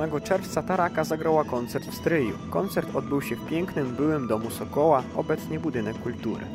8 czerwca Taraka zagrała koncert w Stryju. Koncert odbył się w pięknym byłym domu Sokoła, obecnie budynek kultury.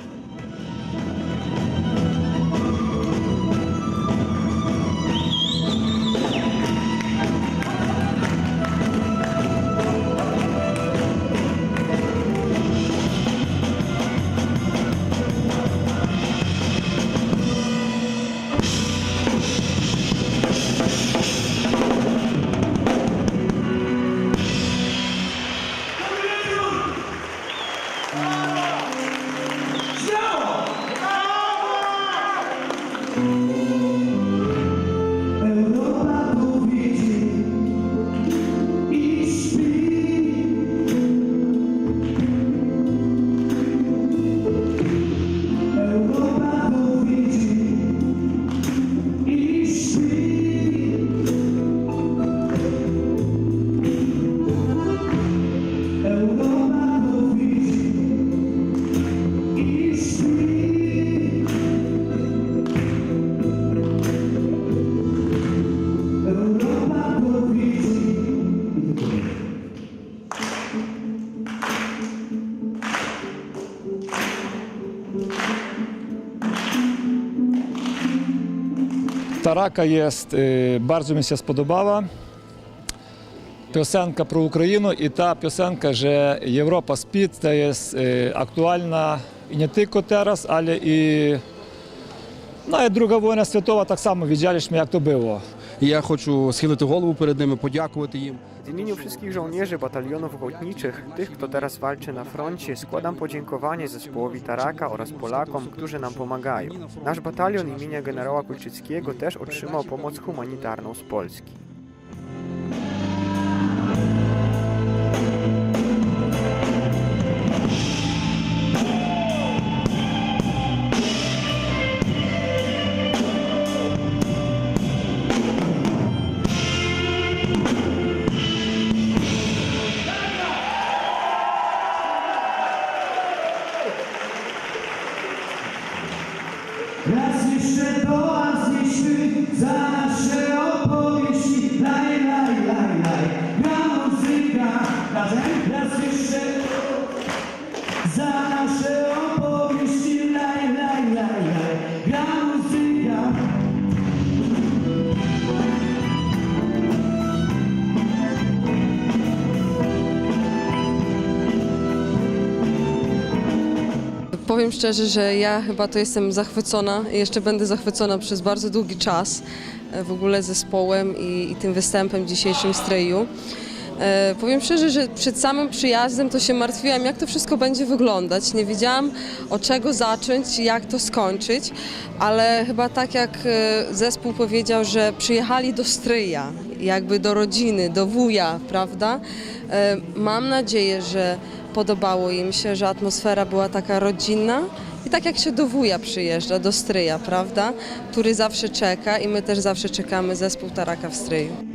Тарака є, е, bardzo mi się spodобала. Piosenka про Україну і та пісенка, що Європа спить, це є е, актуальна і не тільки зараз, але і ну, і Друга війна світова так само widzieliśmy, як то było. І я хочу схилити голову перед ними, подякувати їм. W imieniu wszystkich żołnierzy batalionów ochotniczych, tych, kto teraz walczy na froncie, składam podziękowanie zespołowi Taraka oraz Polakom, którzy nam pomagają. Nasz batalion imienia generała Kulczyckiego też otrzymał pomoc humanitarną z Polski. Raz jeszcze toast jeśli za nasze opowieści. Laj, laj, laj, laj, gra muzyka. Razem raz jeszcze za nasze Powiem szczerze, że ja chyba to jestem zachwycona i jeszcze będę zachwycona przez bardzo długi czas e, w ogóle zespołem i, i tym występem dzisiejszym Streju. E, powiem szczerze, że przed samym przyjazdem to się martwiłam, jak to wszystko będzie wyglądać. Nie wiedziałam od czego zacząć, jak to skończyć, ale chyba tak jak e, zespół powiedział, że przyjechali do Stryja, jakby do rodziny, do wuja, prawda? E, mam nadzieję, że podobało im się, że atmosfera była taka rodzinna i tak jak się do wuja przyjeżdża, do stryja, prawda? Który zawsze czeka i my też zawsze czekamy zespół Taraka w stryju.